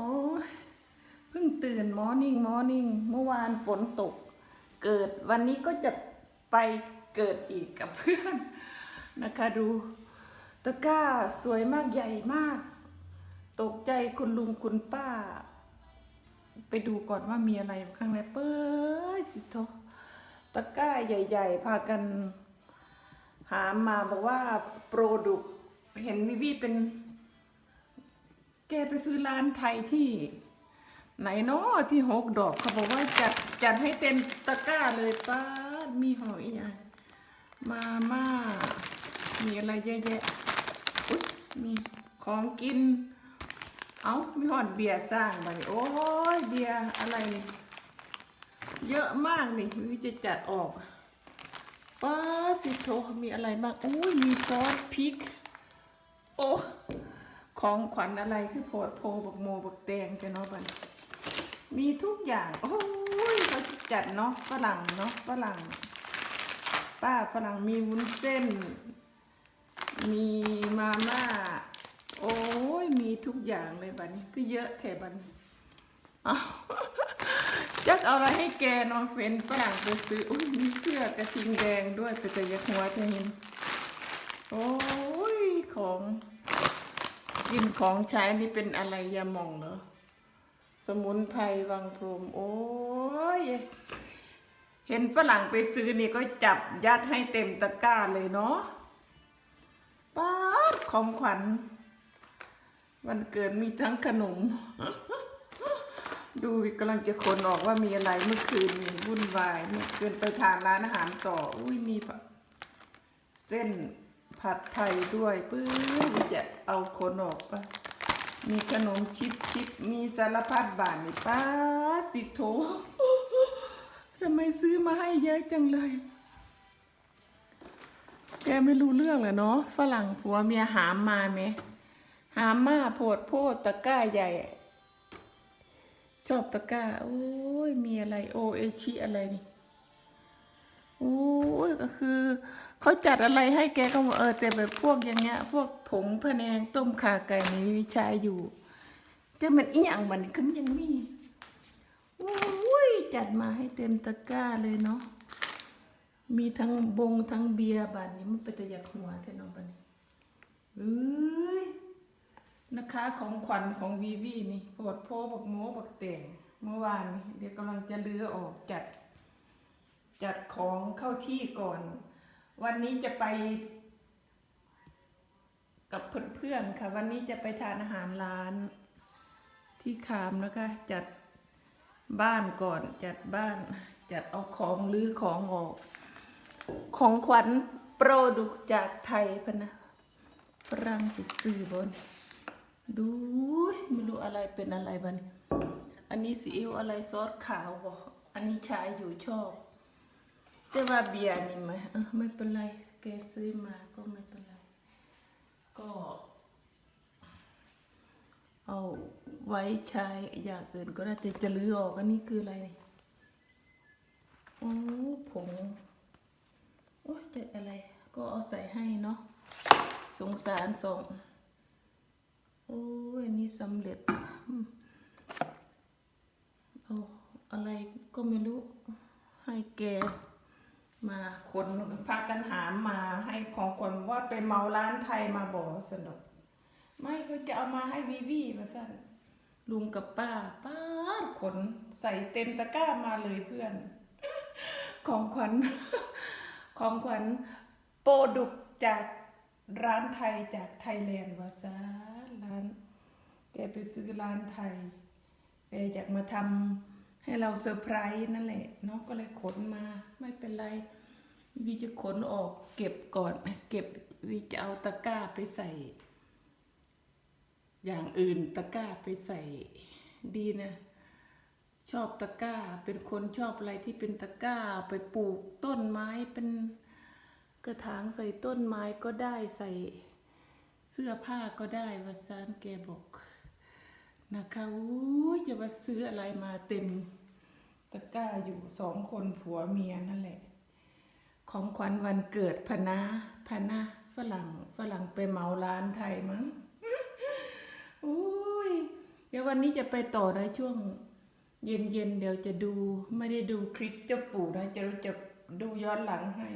อ้เพิ่งตื่นมอร์นิ่งมอร์นิ่งเมื่อวานฝนตก เกิดวันนี้ก็จะไปเกิดอีกกับเพื่อนนะคะดูตะกร้าสวยมากใหญ่มาก ตกใจคุณลุงคุณป้า ไปดูก่อนว่ามีอะไรข้างในเปิดสิโทตะกร้าใหญ่ ๆ พากัน หามาบอกว่าโปรดุกเห็นวิวีเป็น แกไปซื้อร้านไทยที่ ไหนเนาะที่หกดอกเขาบอกว่าจัดจัดให้เต็มตะกร้าเลยป้ามีหอยอะมาม่า มีอะไรเยอะแยะอุ๊ยมีของกิน เอามีหอดเบียร์สร้างไปโอ้ยเบียร์อะไรนี่เยอะมากนี่วิจะจัดออกป้าสิโทมีอะไรบ้างอุ้ยมีซอสพริก โอ้ ของขวัญอะไรคือโพดโพบักโมบักแตงจะเนาะบันมีทุกอย่าง โอ้ยเขาจัดเนาะฝรั่งเนาะฝรั่ง ป้าฝรั่งมีวุ้นเส้น มีมาม่า โอ้ยมีทุกอย่างเลยบัดนี้ก็เยอะแถบันจักเอาอะไรให้แกนาะเป็นฝรั่งไปซื้ออุ้ยมีเสื้อกระทิงแดงด้วยแต่จะยักหัวจะเห็นโอ้ย กินของใช้นี่เป็นอะไรยาหมองเหรอสมุนไพรวังพรมโอ้ยเห็นฝรั่งไปซื้อนี่ก็จับยัดให้เต็มตะกร้าเลยเนาะป้าดของขวัญ วันเกิดมีทั้งขนม ดูกำลังจะขนออกว่ามีอะไรเมื่อคืนวุ่นวายเมื่อคืนไปทานร้านอาหารต่อ อุ้ยมีเส้น ผัดไทยด้วยปื้อจะเอาขนออกปะมีขนมชิปชิปมีสารพัดบาทนี่ป้าสิโถทำไมซื้อมาให้เยอะจังเลย แกไม่รู้เรื่องเหรอเนาะฝรั่งผัวเมียหามมาไหมหามมาโพดโพดตะก้าใหญ่ ชอบตะก้า โอ้ยมีอะไรโอเอชิอะไรนี่โอ้ยก็คือ เขาจัดอะไรให้แกก็บอกเออแต่แบบพวกอย่างเงี้ย พวกผงพะแนงต้มข่าไก่นี่วิชายอยู่จะมันเอียงมันคือมันยังมีโอ้ยจัดมาให้เต็มตะกร้าเลยเนาะมีทั้งบงทั้งเบียร์บานนี้มันเป็นตะยักหัวแท้เน้องบานนี้เอ้ยนะคะของขวัญของวีวีนี่ปวดโพบักโมบักแต่งเมื่อวานนี่เดี๋ยวกำลังจะเลือออกจัด จัดของเข้าที่ก่อน วันนี้จะไป กับเพื่อนๆค่ะ วันนี้จะไปทานอาหารร้าน ที่คามนะคะ จัดบ้านก่อนจัดบ้าน จัดเอาของลื้อของออก ของขวัญโปรดุกจากไทยพะนะฝรั่งไปซื้อบนดูไม่รู้อะไรเป็นอะไรบ้างอันนี้ซีอิ๊วอะไรซอสขาวบ่อันนี้ชายอยู่ชอบ แต่ว่าเบียร์นี่ไหมไม่เป็นไรแกซื้อมาก็ไม่เป็นไร ก็ เอาไว้ใช้อย่างอื่นก็ได้แต่จะลือออกอันนี้คืออะไรนี่โอ้ผงโอ้ยแต่อะไรก็เอาใส่ให้เนาะสงสารสองโอ้ยอันนี้สำเร็จเอาอะไรก็ไม่รู้ให้แก มาคนพากันหามมาให้ของคนว่าไปเมาร้านไทยมาบอกสนุกไม่ก็จะเอามาให้วีวีมาสั่นลุงกับป้าป้าขนใส่เต็มตะกร้ามาเลยเพื่อน ของขวัญของขวัญโปรดุกจากร้านไทยจากไทยแลนด์วาซาร้านแกไปซื้อร้านไทยแกอยากมาทำ ให้เราเซอร์ไพรส์นั่นแหละเนาะก็เลยขนมาไม่เป็นไรวีจะขนออกเก็บก่อนเก็บวีจะเอาตะกร้าไปใส่ อย่างอื่นตะกร้าไปใส่ดีนะ ชอบตะกร้า เป็นคนชอบอะไรที่เป็นตะกร้าไปปลูกต้นไม้เป็นกระถางใส่ต้นไม้ก็ได้ใส่เสื้อผ้าก็ได้วาซานแกบอก นะคะอู้ยจะมาซื้ออะไรมาเต็มตะกร้าอยู่สองคนผัวเมียนั่นแหละ ของขวัญวันเกิดพนาพนาฝรั่งฝรั่งไปเหมาร้านไทยมั้งอุ้ยอย่ายววันนี้จะไปต่อในช่วง เย็นๆเดี๋ยวจะดู ไม่ได้ดูคลิปเจ้าปู่นะจะจะดูย้อนหลังให้